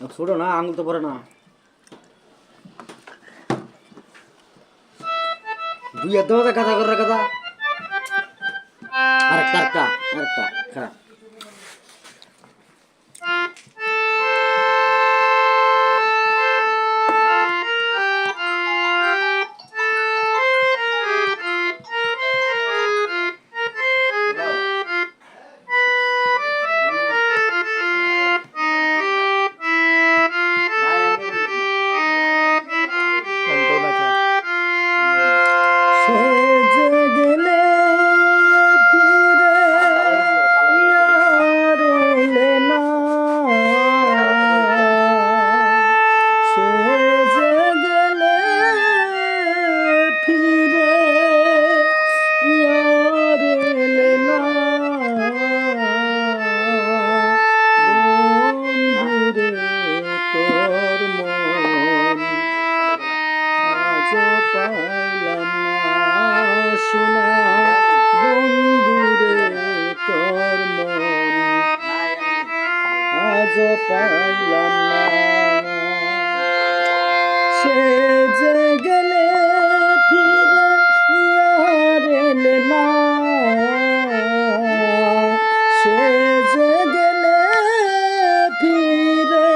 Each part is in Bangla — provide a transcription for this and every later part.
ছোট না আঙুল তো পরে না। দুই এত দেওয়া কাদা কথা। আরেকটা আরেকটা আরেকটা আজ পাইলাম না। সে যে গেলে ফিরে ইয়ার এলে না। সে যে গেলে ফিরে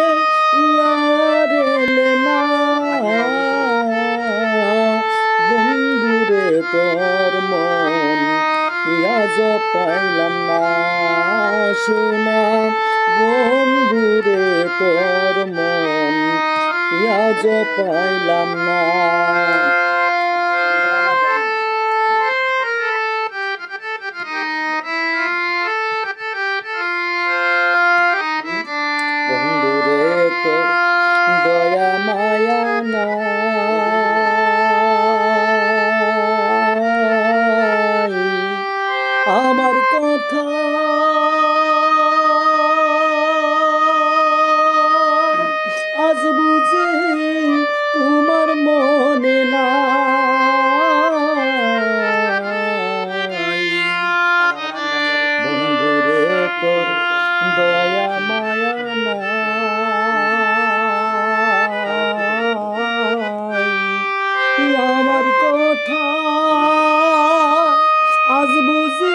ইয়ার বন্ধুরে তোর মন আজ পাইলাম না। শোনা বন্ধুরে তোর মন আজ পাইলাম না। বন্ধুরে তোর দয়া মায়া নাই। আমার কথা দয়া মায়া নাই আমার কথা আজ বুঝি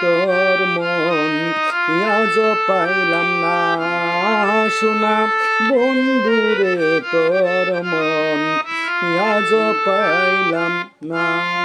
তোর মন আজ পাইলাম না। শোনা বন্ধু রে তোর মন আজ পাইলাম না।